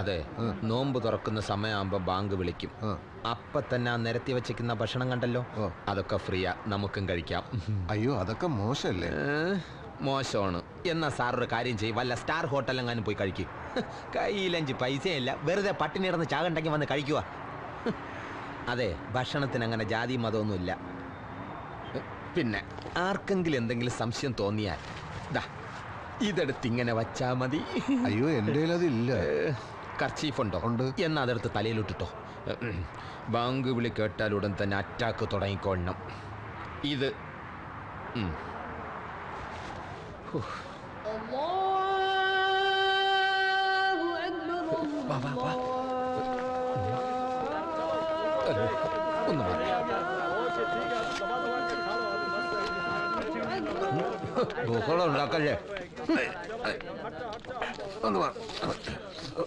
അതെ. നോമ്പ് തുറക്കുന്ന സമയമാകുമ്പോ ബാങ്ക് വിളിക്കും. അപ്പൊ തന്നെ ആ നിരത്തി വെച്ചിരിക്കുന്ന ഭക്ഷണം കണ്ടല്ലോ? അതൊക്കെ ഫ്രീയാ നമുക്കും കഴിക്കാം. അയ്യോ അതൊക്കെ മോശമല്ലേ? മോശമാണ്. എന്നാ സാർ ഒരു കാര്യം ചെയ്യും. വല്ല സ്റ്റാർ ഹോട്ടലെങ്ങാനും പോയി കഴിക്കും. കയ്യിലഞ്ച് പൈസയില്ല. വെറുതെ പട്ടിണി ഇറന്ന് ചാകണ്ടെങ്കിൽ വന്ന് കഴിക്കുക അതെ ഭക്ഷണത്തിന് അങ്ങനെ ജാതി മതമൊന്നുമില്ല. പിന്നെ ആർക്കെങ്കിലും എന്തെങ്കിലും സംശയം തോന്നിയാൽ ദാ ഇതെടുത്ത് ഇങ്ങനെ വച്ചാ മതി. അയ്യോ എന്റെ അതില്ല കർച്ചീഫ് ഉണ്ടോ ഉണ്ട്. എന്നാ അതെടുത്ത് തലയിലിട്ടിട്ടോ ബാങ്ക് വിളി കേട്ടാൽ ഉടൻ തന്നെ അറ്റാക്ക് തുടങ്ങിക്കൊള്ളണം ഇത് ഉം. വാ, വാ, വാ. അല്ല, ഒന്ന് മാറി. ബഹളം ഉണ്ടാക്കല്ലേ ഒന്ന് മാറി. ഓ,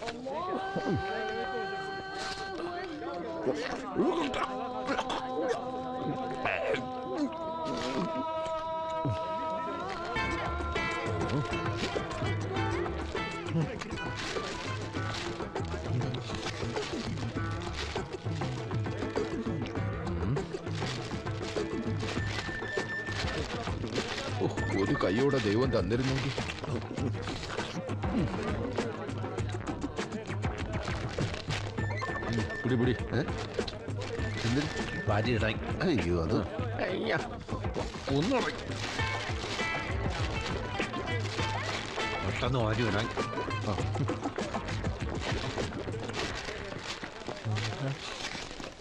കൈയോടെ ദൈവം തന്നിരുന്നെങ്കിൽ പിടി പിടി. അയ്യോ പെട്ടെന്ന് വാരി.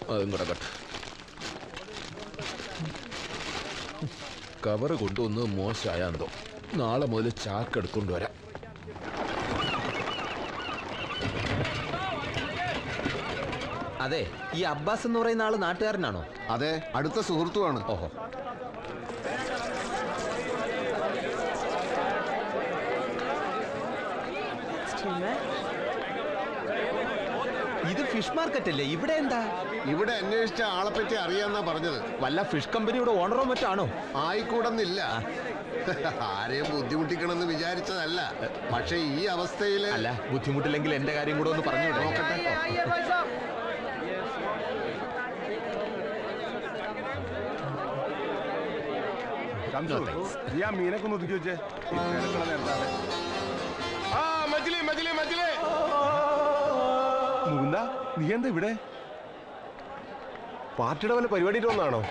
അതും കൂടെ കട്ട്. കവറ് കൊണ്ടുവന്ന് മോശമായാന്തോ നാളെ മുതൽ ചാക്ക് എടുക്കൊണ്ട് വരാം. അതെ ഈ അബ്ബാസ് എന്ന് പറയുന്ന ആൾ നാട്ടുകാരനാണോ? അതെ അടുത്ത സുഹൃത്തുമാണ് ഓഹോ. ഫിഷ് മാർക്കറ്റ് അല്ലേ ഇവിടെ എന്താ? ഇവിടെ അന്വേഷിച്ച ആളെ പറ്റി അറിയാന്നാ പറഞ്ഞത്. വല്ല ഫിഷ് കമ്പനിയുടെ ഓണറോ മറ്റാണോ? ആയിക്കൂടെന്നില്ല. ആരെയും ബുദ്ധിമുട്ടിക്കണമെന്ന് വിചാരിച്ചതല്ല. പക്ഷെ ഈ അവസ്ഥയിൽ അല്ല ബുദ്ധിമുട്ടില്ലെങ്കിൽ എന്റെ കാര്യം കൂടെ ഒന്ന് പറഞ്ഞു നോക്കട്ടെ. ഞാൻ മീനൊക്കെ ഒന്ന് ഒതുക്കി വെച്ചേ. നീ എന്താ ഇവിടെ? പാർട്ടിയുടെ വല്ല പരിപാടിയിട്ട് വന്നാണോ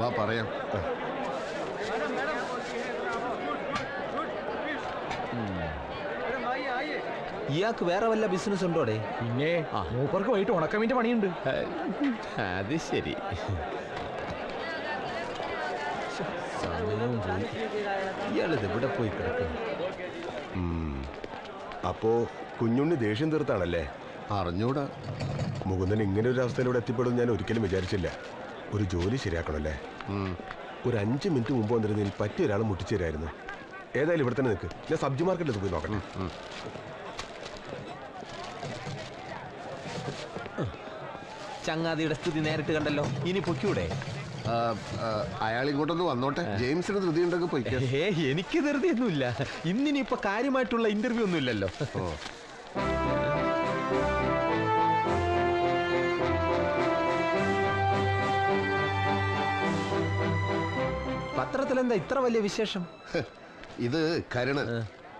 വാ പറയാം. ഇയാൾക്ക് വേറെ വല്ല ബിസിനസ് ഉണ്ടോടെ പിന്നെ. മൂപ്പർക്ക് വൈകിട്ട് ഉണക്കമീന്റെ പണിയുണ്ട്. അത് ശരി. സമയവും പോയി. ഇയാളിത് ഇവിടെ പോയി കിടക്കുന്നു? അപ്പോ കുഞ്ഞുണ്ണി ദേഷ്യം തീർത്താണല്ലേ? അറിഞ്ഞൂടാ. മുകുന്ദൻ ഇങ്ങനെ ഒരു അവസ്ഥയിലൂടെ എത്തിപ്പെടും ഞാൻ ഒരിക്കലും വിചാരിച്ചില്ല. ഒരു ജോലി ശരിയാക്കണല്ലേ? ഒരു അഞ്ച് മിനിറ്റ് മുമ്പ് വന്നിരുന്നതിൽ പറ്റിയ ഒരാൾ മുട്ടിച്ചേരായിരുന്നു. ഏതായാലും ഇവിടെ തന്നെ നിൽക്ക് ഞാൻ സബ്ജി മാർക്കറ്റിൽ പോയി നോക്കണം ചങ്ങാതിയുടെ സ്ഥിതി നേരിട്ട് കണ്ടല്ലോ. ഇനി ആ, അയാൾ ഇങ്ങോട്ടൊന്ന് വന്നോട്ടെ. ജെയിംസിന് ധൃതി ഉണ്ടെങ്കിൽ പോയിക്കോ ഏ എനിക്ക് ധൃതിയൊന്നുമില്ല ഇന്നിനിപ്പോ കാര്യമായിട്ടുള്ള ഇന്റർവ്യൂ ഒന്നും ഇല്ലല്ലോ. പത്രത്തിലെന്താ പത്രത്തിൽ എന്താ ഇത്ര വലിയ വിശേഷം? ഇത് കരുണ്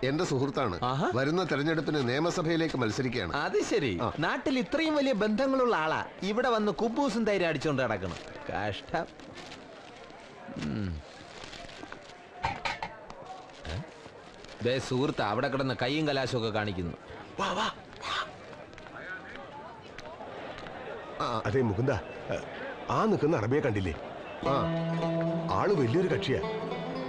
എന്റെ സുഹൃത്താണ്. ആഹാ. വരുന്ന തെരഞ്ഞെടുപ്പിന് നിയമസഭയിലേക്ക് മത്സരിക്കുകയാണ്. അത് ശരി. നാട്ടിൽ ഇത്രയും വലിയ ബന്ധങ്ങളുള്ള ആളാ. ഇവിടെ വന്ന് കുബൂസും തൈര് അടിച്ചോണ്ട് നടക്കണം. കഷ്ടം. ഉം. ഏ? ദേ സുഹൃത്ത് അവിടെ കിടന്ന് കൈയും കലാശവും ഒക്കെ കാണിക്കുന്നു. അതെ മുകുന്ദ. ആ നിൽക്കുന്ന അറബിയെ കണ്ടില്ലേ? ആ ആൾ വലിയൊരു കക്ഷിയാ.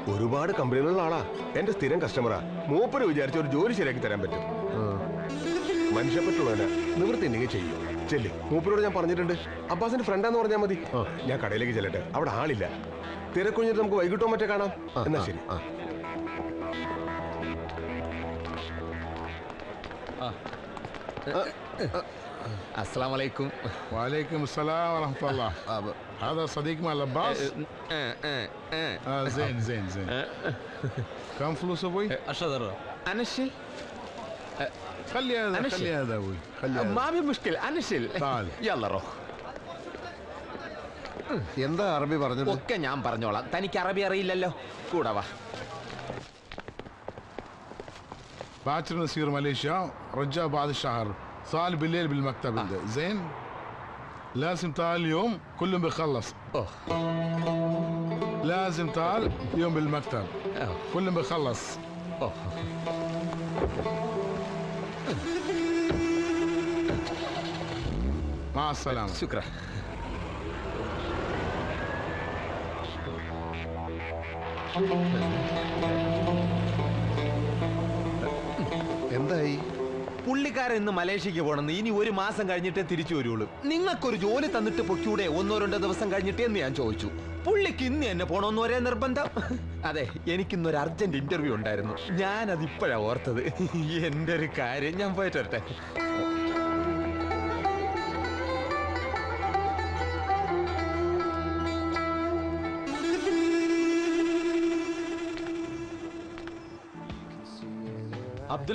ഒരുപാട് കമ്പനികളുള്ള ആളാ. എന്റെ സ്ഥിരം കസ്റ്റമറാ. മൂപ്പര് വിചാരിച്ച ഒരു ജോലി ശരിയാക്കി തരാൻ പറ്റും. മനുഷ്യപ്പറ്റുള്ളവനാ. നിവൃത്തി എന്തെങ്കിലും ചെയ്യും. ചെല്ലി. മൂപ്പരോട് ഞാൻ പറഞ്ഞിട്ടുണ്ട്. അബ്ബാസിന്റെ ഫ്രണ്ടാന്ന് പറഞ്ഞാൽ മതി. ഞാൻ കടയിലേക്ക് ചെല്ലട്ടെ. അവിടെ ആളില്ല. തിരക്കുഞ്ഞിട്ട് നമുക്ക് വൈകിട്ടോ മറ്റേ കാണാം. എന്നാ ശരി. ആ. അസ്സാം വലൈക്കും وعليكم السلام ورحمة الله ആ, ബ- هذا صديق مال عباس آه زين زين زين كم فلوس ابوي؟ അനഷ് خلي هذا أنشل. خلي هذا ابوي خلي هذا മാബി മുഷ്കിൽ അനശിൽ تعال. യല്ലറോ എന്താ അറബി പറഞ്ഞത് ഒക്കെ ഞാൻ പറഞ്ഞോളാം തനിക്ക് അറബി അറിയില്ലല്ലോ കൂടെ വാ باكر نسير ماليزيا رجع بعد الشهر صار بالليل بالمكتب عنده زين لازم تعال اليوم كلهم بيخلص ഓ لازم تعال اليوم بالمكتب ഓ كلهم بيخلص ഓ مع السلامه ശുക്ര എന്തായി പുള്ളിക്കാരൻ ഇന്ന് മലേഷ്യക്ക് പോണെന്ന് ഇനി ഒരു മാസം കഴിഞ്ഞിട്ടേ തിരിച്ചു വരുള്ളൂ. നിങ്ങൾക്കൊരു ജോലി തന്നിട്ട് പൊക്കൂടെ ഒന്നോ രണ്ടോ ദിവസം കഴിഞ്ഞിട്ട് എന്ന് ഞാൻ ചോദിച്ചു. പുള്ളിക്ക് ഇന്ന് എന്നെ പോണോന്ന് ഒരേ നിർബന്ധം? അതെ എനിക്കിന്നൊരു അർജന്റ് ഇന്റർവ്യൂ ഉണ്ടായിരുന്നു. ഞാൻ അത് ഇപ്പോഴാ ഓർത്തത്. എന്റെ ഒരു കാര്യം ഞാൻ പോയിട്ട് വരട്ടെ.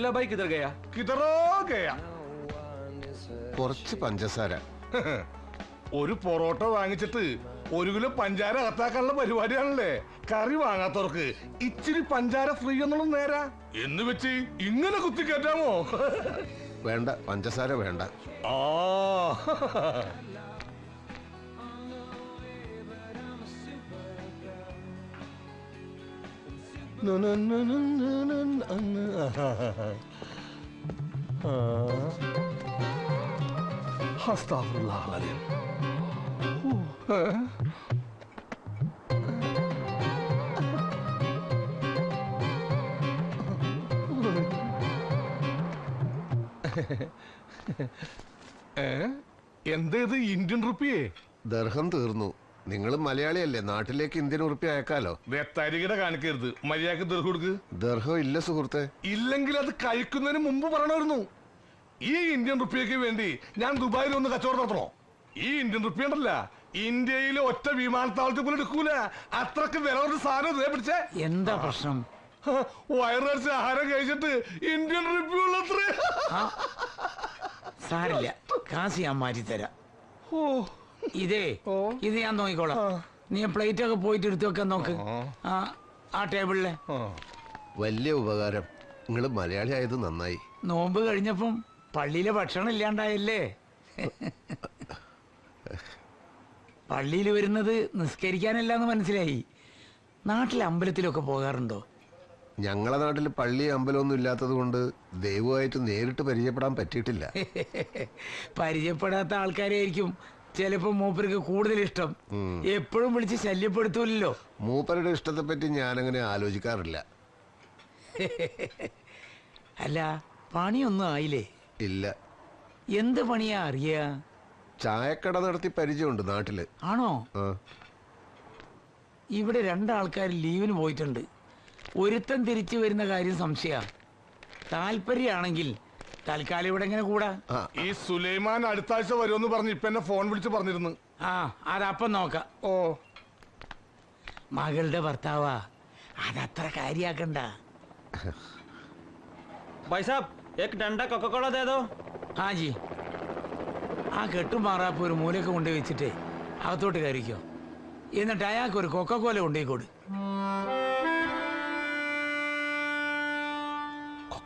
അബ്ദുല്ല ഭായ് കിതർ ഗയാ? കിതറോ ഗയാ. കുറച്ച് പഞ്ചസാര. ഒരു പൊറോട്ട വാങ്ങിച്ചിട്ട് ഒരു കിലോ പഞ്ചാര അകത്താക്കാനുള്ള പരിപാടിയാണല്ലേ? കറി വാങ്ങാത്തവർക്ക് ഇച്ചിരി പഞ്ചാര ഫ്രീ എന്നുള്ള നേരാ. എന്ന് വെച്ച് ഇങ്ങനെ കുത്തിക്കേറ്റാമോ? വേണ്ട പഞ്ചസാര വേണ്ട. ആ. അസ്താഫുറുല്ലാഹ് എന്തേത് ഇന്ത്യൻ റുപ്പിയേ? ദർഹം തീർന്നു. നിങ്ങൾ മലയാളിയല്ലേ? നാട്ടിലേക്ക് ഇന്ത്യൻ ഉറുപ്പി അയക്കാലോ? തരികിട കാണിക്കരുത്. മര്യാദയ്ക്ക് ദീർഘ കൊടുക്ക്. ദർഹം ഇല്ല സുഹൃത്തെ. ഇല്ലെങ്കിൽ അത് കഴിക്കുന്നതിന് മുമ്പ് പറയണമായിരുന്നു ഈ ഇന്ത്യൻ റുപ്പിയക്ക് വേണ്ടി ഞാൻ ദുബായിൽ ഒന്ന് കച്ചവടം നടത്തണോ? ഈ ഇന്ത്യൻ റുപ്പിയ ഉണ്ടല്ല. ഇന്ത്യയിലെ ഒറ്റ വിമാനത്താവളത്തിൽ പോലും എടുക്കൂല. അത്രയ്ക്ക് വില ഒരു സാധനം ഇതേ പിടിച്ചേ. എന്താ പ്രശ്നം? വയറിറച്ച് ആഹാരം കഴിച്ചിട്ട് ഇന്ത്യൻ റുപ്പി ഉള്ളത്രേ സാരില്ല. കാശ് ഞാൻ മാറ്റി തരാം ഇതേ ഇത് ഞാൻ നോക്കിക്കോളാം. നീ പ്ലേറ്റ് ഒക്കെ പോയിട്ട് എടുത്തു വെക്കാൻ നോക്ക്. ആ. ആ ടേബിളിലെ. വലിയ ഉപകാരം. നിങ്ങൾ മലയാളി ആയത് നന്നായി. നോമ്പ് കഴിഞ്ഞപ്പം പള്ളിയിലെ ഭക്ഷണം ഇല്ലാണ്ടായല്ലേ? പള്ളിയിൽ വരുന്നത് നിസ്കരിക്കാനല്ല എന്ന് മനസ്സിലായി. നാട്ടിലെ അമ്പലത്തിലൊക്കെ പോകാറുണ്ടോ? ഞങ്ങളെ നാട്ടിൽ പള്ളി അമ്പലമൊന്നും ഇല്ലാത്തത് കൊണ്ട് ദൈവമായിട്ട് നേരിട്ട് പരിചയപ്പെടാൻ പറ്റിയിട്ടില്ല. പരിചയപ്പെടാത്ത ആൾക്കാരായിരിക്കും ചിലപ്പോ മൂപ്പർക്ക് കൂടുതൽ ഇഷ്ടം. എപ്പോഴും വിളിച്ച് ശല്യപ്പെടുത്തൂലല്ലോ. മൂപ്പരുടെ ഇഷ്ടത്തെ പറ്റി ഞാനങ്ങനെ ആലോചിക്കാറില്ല. അല്ല പണിയൊന്നും ആയില്ലേ? ഇല്ല. എന്ത് പണിയാ അറിയ? ചായക്കട നടത്തി പരിചയമുണ്ട് നാട്ടിൽ. ആണോ? ആ. ഇവിടെ രണ്ടാൾക്കാർ ലീവിന് പോയിട്ടുണ്ട്. ഒരുത്തൻ തിരിച്ചു വരുന്ന കാര്യം സംശയ. താല്പര്യമാണെങ്കിൽ തൽക്കാലം ഇവിടെ എങ്ങനെ കൂടാ ആ ഈ സുലൈമാൻ അടുത്ത ആഴ്ച വരുമെന്ന് പറഞ്ഞ് ഇപ്പൊ എന്നെ ഫോൺ വിളിച്ച് പറഞ്ഞിരുന്നു ആ അതപ്പം നോക്കാം ഓ മകളുടെ ഭർത്താവാ അതത്ര കാര്യാക്കണ്ട भाई साहब एक डंडा कोका कोला दे दो ആ ജി ആ കെട്ടും മാറാപ്പ് ഒരു മൂലക്ക് കൊണ്ടുപോയി വെച്ചിട്ടേ അകത്തോട്ട് കയറിക്കോ എന്നിട്ട് അയാൾക്ക് ഒരു കൊക്കക്കോല കൊണ്ടുപോയി കൊടു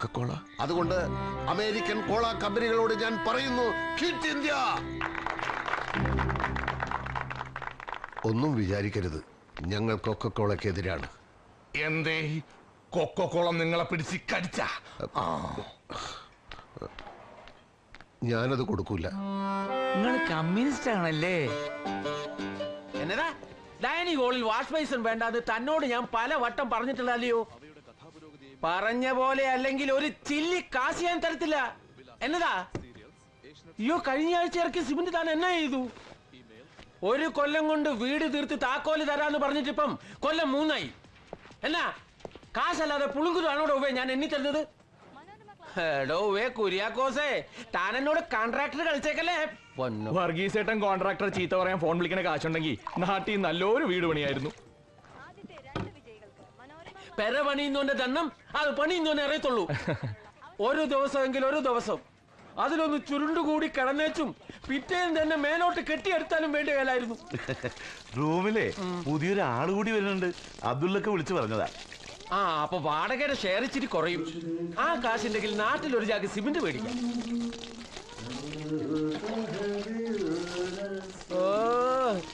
കൊക്കക്കോള? അതുകൊണ്ട് അമേരിക്കൻ കോള കമ്പനികളോട് ഞാൻ പറയുന്നു ക്വിറ്റ് ഇന്ത്യ ഒന്നും വിചാരിക്കരുത്. ഞങ്ങൾ കൊക്കക്കോളക്കെതിരാണ്. എന്തേ? കൊക്കക്കോള നിങ്ങളെ പിടിച്ച് കടിച്ച? ഞാനത് കൊടുക്കൂല. നിങ്ങൾ കമ്മ്യൂണിസ്റ്റ് ആണല്ലേ? എന്നതാ? ഡൈനിങ് ഹോളിൽ വാഷ് ബേസിൻ വേണ്ടാന്ന് തന്നോട് ഞാൻ പല വട്ടം പറഞ്ഞിട്ടുള്ളല്ലോ പറഞ്ഞ പോലെ അല്ലെങ്കിൽ ഒരു ചില്ലി കാശ് ഞാൻ തരത്തില്ല. എന്നതാ? അയ്യോ കഴിഞ്ഞ ആഴ്ച ഇറക്കി സിമന്റ് താൻ എന്നാ ചെയ്തു? ഒരു കൊല്ലം കൊണ്ട് വീട് തീർത്ത് താക്കോൽ തരാന്ന് പറഞ്ഞിട്ടിപ്പം കൊല്ലം മൂന്നായി. എന്നാ? കാശല്ലാതെ പുളുങ്കുതാണോടോ ഉവേ ഞാൻ എണ്ണി തരുന്നത്. ഉവേ കുര്യാക്കോസേ താൻ എന്നോട് കോൺട്രാക്ടർ കളിച്ചേക്കല്ലേ വർഗീസേട്ടൻ കോൺട്രാക്ടർ ചീത്ത പറയാൻ ഫോൺ വിളിക്കണ കാശുണ്ടെങ്കിൽ നാട്ടിൽ നല്ലൊരു വീട് പണിയായിരുന്നു. പെര പണിയുന്നോന്റെ ദണ്ണം അത് പണിയുന്നോനെ അറിയത്തുള്ളൂ. ഒരു ദിവസമെങ്കിൽ ഒരു ദിവസം. അതിലൊന്ന് ചുരുണ്ടുകൂടി കിടന്നേച്ചും പിറ്റേന്ന് തന്നെ മേലോട്ട് കെട്ടിയെടുത്താലും വേണ്ടി കാലായിരുന്നു. റൂമിലെ പുതിയൊരു ആൾ കൂടി വരുന്നുണ്ട്. അബ്ദുള്ളൊക്കെ വിളിച്ചു പറഞ്ഞതാ. ആ അപ്പൊ വാടകയുടെ ഷെയർ ഇച്ചിരി കുറയും. ആ കാശുണ്ടെങ്കിൽ നാട്ടിൽ ഒരു ജാക്ക് സിമന്റ് മേടിക്കാം. ഓ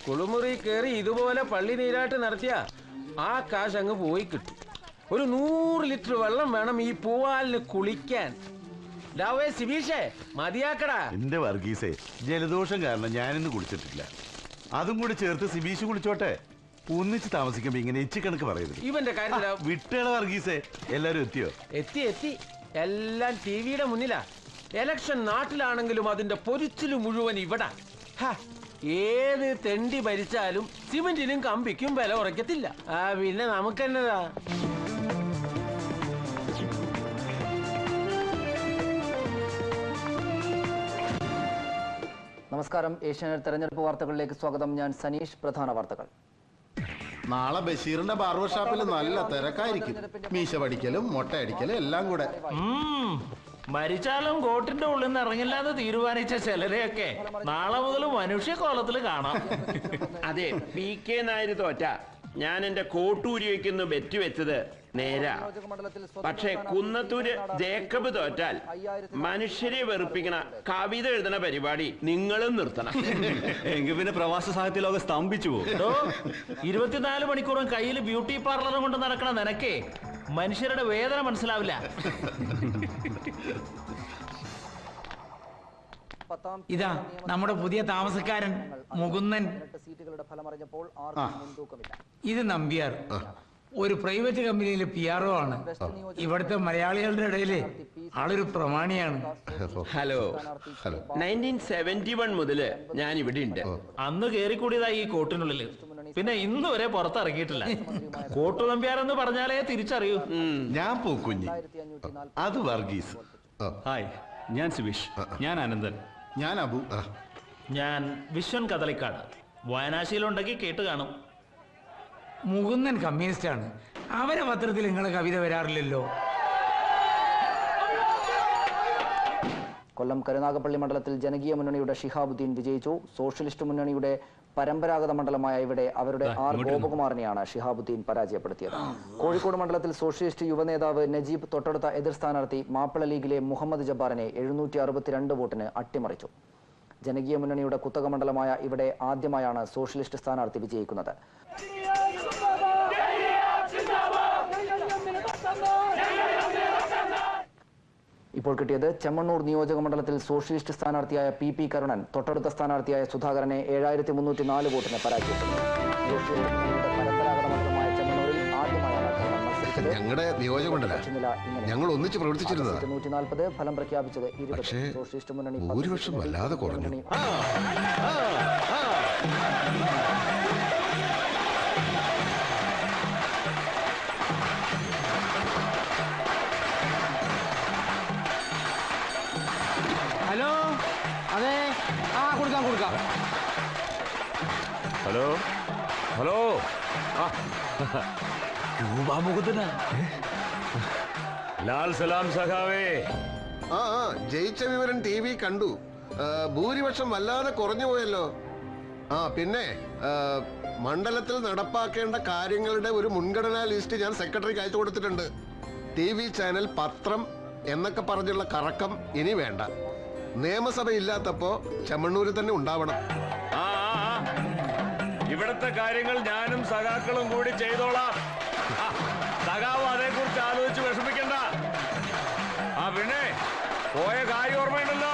കുളിമുറി കയറി ഇതുപോലെ പള്ളി നീരാട്ട് നടത്തിയ ആ കാശ് അങ്ങ് പോയി കിട്ടും. ഒരു നൂറ് ലിറ്റർ വെള്ളം വേണം ഈ പൂവാലിന് കുളിക്കാൻ. സിബീഷേ മതിയാക്കടാ. എന്റെ വർഗീസേ ജലദോഷം കാരണം ഞാനിന്ന് കുളിച്ചിട്ടില്ല. അതും കൂടി ചേർത്ത് സിബീഷ് കുളിച്ചോട്ടെ. ഒന്നിച്ച് താമസിക്കുമ്പോ ഇങ്ങനെ ഇച്ചിക്കണക്ക് കണക്ക് പറയരുത്. ഇവന്റെ കാര്യത്തില വിട്ടേള വർഗീസേ എല്ലാരും എത്തിയോ? എത്തി എത്തി. എല്ലാം ടി വിയുടെ മുന്നിലാ. എലക്ഷൻ നാട്ടിലാണെങ്കിലും അതിന്റെ പൊരിച്ചിൽ മുഴുവൻ ഇവിടെ. ഏത് തെണ്ടി ഭരിച്ചാലും സിമെന്റിനും കമ്പിക്കും വില ഉറക്കത്തില്ല ആ പിന്നെ നമുക്കെന്നതാ? നമസ്കാരം. ഏഷ്യാനെറ്റ് തെരഞ്ഞെടുപ്പ് വാർത്തകളിലേക്ക് സ്വാഗതം. ഞാൻ സനീഷ്. പ്രധാന വാർത്തകൾ. നാളെ ബഷീറിന്റെ ബാർബർ ഷോപ്പിൽ നല്ല തിരക്കായിരിക്കും. മീശ പഠിക്കലും മൊട്ടയടിക്കലും എല്ലാം കൂടെ. മരിച്ചാലും കോട്ടിന്റെ ഉള്ളിൽ നിന്ന് ഇറങ്ങില്ല എന്ന് തീരുമാനിച്ച ചിലരെയൊക്കെ നാളെ മുതൽ മനുഷ്യ കോലത്തിൽ കാണാം. അതെ പി കെ നായർ തോറ്റ. ഞാൻ എന്റെ കോട്ടൂരി വെക്കുന്നു ബെറ്റ് വെച്ചത് നേരാ. പക്ഷേ കുന്നത്തൂര് ജേക്കബ് തോറ്റാൽ മനുഷ്യരെ വെറുപ്പിക്കണ കവിത എഴുതണ പരിപാടി നിങ്ങളും നിർത്തണം. എങ്കിൽ പിന്നെ പ്രവാസ സാഹിത്യ ലോകം സ്തംഭിച്ചു പോകും. ഇരുപത്തിനാല് മണിക്കൂറും കയ്യിൽ ബ്യൂട്ടി പാർലറും കൊണ്ട് നടക്കണ നിനക്കേ മനുഷ്യരുടെ വേദന മനസ്സിലാവില്ല. ഇതാ നമ്മുടെ പുതിയ താമസക്കാരൻ മുകുന്ദൻ. സീറ്റുകളുടെ ഫലം അറിഞ്ഞപ്പോൾ ഇത് നമ്പ്യാർ. ഒരു പ്രൈവറ്റ് കമ്പനിയിലെ പി ആർ ഒ ആണ്. ഇവിടുത്തെ മലയാളികളുടെ ഇടയിൽ ആളൊരു പ്രമാണിയാണ്. ഹലോ. നയന്റീൻ സെവന്റി വൺ മുതൽ ഞാൻ ഇവിടെ ഉണ്ട് അന്ന് കേറിക്കൂടിയതാ ഈ കോട്ടിനുള്ളിൽ. പിന്നെ ഇന്ന് വരെ പുറത്തിറങ്ങിയിട്ടില്ല. കോട്ടു നമ്പ്യാരെന്ന് പറഞ്ഞാലേ തിരിച്ചറിയൂ. ഞാൻ പൂക്കുഞ്ഞി. അത് വർഗീസ്. ഹായ്. ഞാൻ സുബീഷ്. ഞാൻ അനന്തൻ. ഞാൻ അബു. ഞാൻ വിശ്വൻ കദളിക്കാട്. വായനാശിയിലുണ്ടെങ്കിൽ കേട്ട് കാണും. മുകുന്ദൻ കമ്മ്യൂണിസ്റ്റ് ആണ്. അവരെ പത്രത്തിൽ നിങ്ങളെ കവിത വരാറില്ലല്ലോ. കൊല്ലം കരുനാഗപ്പള്ളി മണ്ഡലത്തിൽ ജനകീയ മുന്നണിയുടെ ഷിഹാബുദ്ദീൻ വിജയിച്ചു. സോഷ്യലിസ്റ്റ് മുന്നണിയുടെ പരമ്പരാഗത മണ്ഡലമായ ഇവിടെ അവരുടെ ആർ ഗോപകുമാറിനെയാണ് ഷിഹാബുദ്ദീൻ പരാജയപ്പെടുത്തിയത്. കോഴിക്കോട് മണ്ഡലത്തിൽ സോഷ്യലിസ്റ്റ് യുവനേതാവ് നജീബ് തൊട്ടടുത്ത എതിർ സ്ഥാനാർത്ഥി മാപ്പിള ലീഗിലെ മുഹമ്മദ് ജബ്ബാറിനെ എഴുന്നൂറ്റി അറുപത്തിരണ്ട് വോട്ടിന് അട്ടിമറിച്ചു. ജനകീയ മുന്നണിയുടെ കുത്തക മണ്ഡലമായ ഇവിടെ ആദ്യമായാണ് സോഷ്യലിസ്റ്റ് സ്ഥാനാർത്ഥി വിജയിക്കുന്നത്. ഇപ്പോൾ കിട്ടിയത് ചെമ്മണ്ണൂർ നിയോജക മണ്ഡലത്തിൽ സോഷ്യലിസ്റ്റ് സ്ഥാനാർത്ഥിയായ പി പി കരുണൻ തൊട്ടടുത്ത സ്ഥാനാർത്ഥിയായ സുധാകരനെ ഏഴായിരത്തി മുന്നൂറ്റി നാല് വോട്ടിന് പരാജയപ്പെട്ടു ഞങ്ങളുടെ നിയോജകമണ്ഡല ഞങ്ങൾ ഒന്നിച്ച് പ്രവർത്തിച്ചിരുന്നത്. സീറ്റ് 140, ഫലം പ്രഖ്യാപിച്ചത് ഇരുപത്. പക്ഷേ സോഷ്യലിസ്റ്റ് മുന്നണി ഭൂരിപക്ഷം വല്ലാതെ കുറഞ്ഞു. കൊടുക്കാം ഹലോ? ഹലോ? ലാൽ സലാം സഖാവേ. ആ ആ ജയിച്ച വിവരം ടി വി കണ്ടു. ഭൂരിപക്ഷം വല്ലാതെ കുറഞ്ഞു പോയല്ലോ. ആ പിന്നെ മണ്ഡലത്തിൽ നടപ്പാക്കേണ്ട കാര്യങ്ങളുടെ ഒരു മുൻഗണനാ ലിസ്റ്റ് ഞാൻ സെക്രട്ടറിക്ക് അയച്ചു കൊടുത്തിട്ടുണ്ട്. ടി വി ചാനൽ പത്രം എന്നൊക്കെ പറഞ്ഞുള്ള കറക്കം ഇനി വേണ്ട. നിയമസഭ ഇല്ലാത്തപ്പോ ചെമ്മണ്ണൂരിൽ തന്നെ ഉണ്ടാവണം. ആ. ഇവിടത്തെ കാര്യങ്ങൾ ഞാനും സഖാക്കളും കൂടി ചെയ്തോളാം. ആ, സഖാവ് അതേക്കുറിച്ച് ആലോചിച്ച് വിഷമിക്കണ്ട. ആ പിന്നെ പോയ കാര്യം ഓർമ്മയുണ്ടല്ലോ?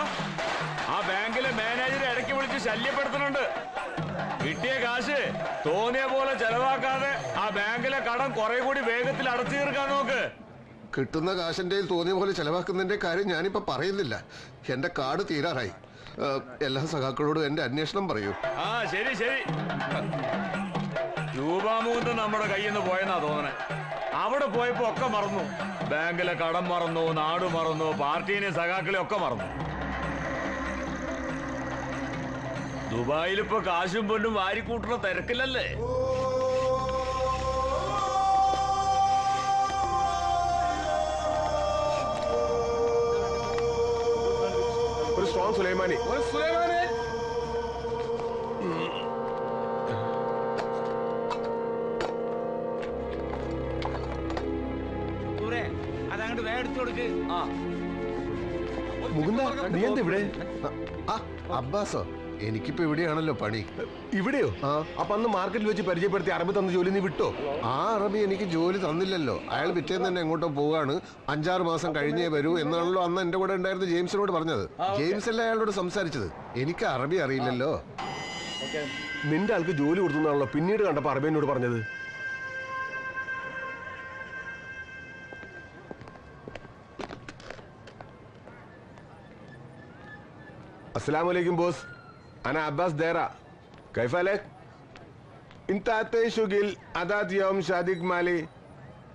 ആ ബാങ്കിലെ മാനേജറെ ഇടയ്ക്ക് വിളിച്ച് ശല്യപ്പെടുത്തുന്നുണ്ട്. കിട്ടിയ കാശ് തോന്നിയ പോലെ ചെലവാക്കാതെ ആ ബാങ്കിലെ കടം കുറെ കൂടി വേഗത്തിൽ അടച്ചു തീർക്കാൻ നോക്ക്. കിട്ടുന്ന കാശിന്റെ തോന്നിയ പോലെ ചെലവാക്കുന്നതിന്റെ കാര്യം ഞാനിപ്പോ പറയുന്നില്ല. എന്റെ കാർഡ് തീരാറായി. എല്ലാ സഖാക്കളോടും എന്റെ അന്വേഷണം പറയൂ. ആ ശരി ശരി. രൂപാമൂന്ന് നമ്മുടെ കയ്യിൽ നിന്ന് പോയെന്നാ തോന്നണേ. അവിടെ പോയപ്പോ ഒക്കെ മറന്നു. ബാങ്കിലെ കടം മറന്നു നാട് മറന്നു പാർട്ടീനെ സഖാക്കളെ ഒക്കെ മറന്നു. ദുബായിൽ ഇപ്പൊ കാശും പൊന്നും വാരിക്കൂട്ടുന്ന തിരക്കില്ലല്ലേ സ്ട്രോങ് സുലൈമാനി സുലൈമാനെ അതങ്ങോട്ട് വേഗം എടുത്തു കൊടുക്ക്. മുകുന്ദ നീ എന്താ ഇവിടെ ആ അബ്ബാസോ. എനിക്കിപ്പോ ഇവിടെയാണല്ലോ പണി. ഇവിടെയോ? ആ. അപ്പൊ അന്ന് മാർക്കറ്റിൽ വെച്ച് പരിചയപ്പെടുത്തി അറബി തന്ന ജോലി നീ വിട്ടോ? ആ അറബി എനിക്ക് ജോലി തന്നില്ലല്ലോ. അയാൾ പിറ്റേന്ന് തന്നെ എങ്ങോട്ടോ പോവാണ്. അഞ്ചാറ് മാസം കഴിഞ്ഞേ വരൂ എന്നാണല്ലോ അന്ന് എന്റെ കൂടെ ഉണ്ടായിരുന്ന ജെയിംസിനോട് പറഞ്ഞത്. ജെയിംസ് അല്ല അയാളോട് സംസാരിച്ചത്? എനിക്ക് അറബി അറിയില്ലല്ലോ. നിന്റെ ആൾക്ക് ജോലി കൊടുത്തുന്നാണല്ലോ പിന്നീട് കണ്ടപ്പോ അറബിനോട് പറഞ്ഞത്. അസ്സലാമലൈക്കും ബോസ്. بوس انا عباس ديرة كيف لك انت اتي شغل عدد يوم شاديك مالي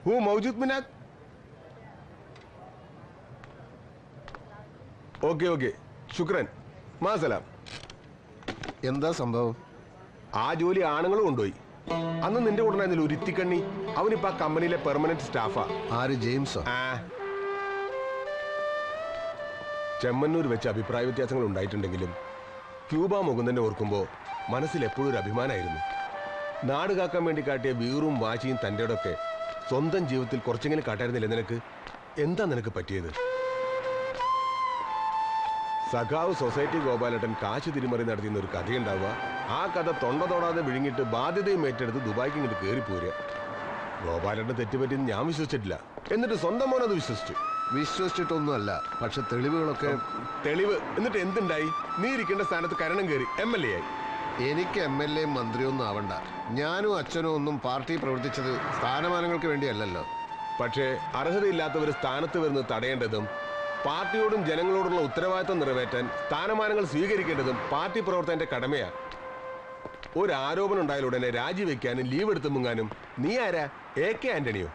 هو موجود منك اوكي اوكي شكرا ما سلام എന്താ സംഭവം ആ ജോലി ആണുങ്ങളും കൊണ്ടുപോയി അന്ന് നിന്റെ കൂടെ ഉണ്ടായിരുന്നില്ല ഒരു ഇത്തിക്കണ്ണി അവനിപ്പോ ആ കമ്പനിയിലെ പെർമനന്റ് സ്റ്റാഫാ ആര് ജെയിംസോ ആ ചെമ്മന്നൂർ വെച്ച് അഭിപ്രായ വ്യത്യാസങ്ങൾ ഉണ്ടായിട്ടുണ്ടെങ്കിലും ക്യൂബ മുകുന്ദനെ ഓർക്കുമ്പോൾ മനസ്സിൽ എപ്പോഴും ഒരു അഭിമാനമായിരുന്നു നാട് കാക്കാൻ വേണ്ടി കാട്ടിയ വീറും വാശിയും തന്റെ ഒക്കെ സ്വന്തം ജീവിതത്തിൽ കുറച്ചെങ്കിലും കാട്ടായിരുന്നില്ല നിനക്ക്? എന്താ നിനക്ക് പറ്റിയത്? സഖാവ് സൊസൈറ്റി ഗോപാലട്ടൻ കാശ് തിരിമറി നടത്തിയെന്ന് ഒരു കഥയുണ്ടാവുക. ആ കഥ തൊണ്ട തൊടാതെ വിഴുങ്ങിട്ട് ബാധ്യതയും ഏറ്റെടുത്ത് ദുബായിക്ക് ഇങ്ങോട്ട് കയറിപ്പോരുക ഗോപാലട്ടൻ തെറ്റുപറ്റിയെന്ന് ഞാൻ വിശ്വസിച്ചിട്ടില്ല. എന്നിട്ട് സ്വന്തം മോനത് വിശ്വസിച്ചു. വിശ്വസിച്ചിട്ടൊന്നുമല്ല പക്ഷെ തെളിവുകളൊക്കെ തെളിവ്. എന്നിട്ട് എന്തുണ്ടായി? നീ ഇരിക്കേണ്ട സ്ഥാനത്ത് കരണം കയറി. എം എൽ എ ആയി. എനിക്ക് എം എൽ എ മന്ത്രിയൊന്നും ആവണ്ട. ഞാനും അച്ഛനും ഒന്നും പാർട്ടി പ്രവർത്തിച്ചത് സ്ഥാനമാനങ്ങൾക്ക് വേണ്ടിയല്ലല്ലോ. പക്ഷേ അർഹതയില്ലാത്തവർ സ്ഥാനത്ത് വരുന്നത് തടയേണ്ടതും പാർട്ടിയോടും ജനങ്ങളോടുള്ള ഉത്തരവാദിത്തം നിറവേറ്റാൻ സ്ഥാനമാനങ്ങൾ സ്വീകരിക്കേണ്ടതും പാർട്ടി പ്രവർത്തകന്റെ കടമയാണ് ഒരു ആരോപണം ഉണ്ടായാലുടനെ രാജിവെക്കാനും ലീവ് എടുത്ത് മുങ്ങാനും. നീ ആരാ? A K Antonio?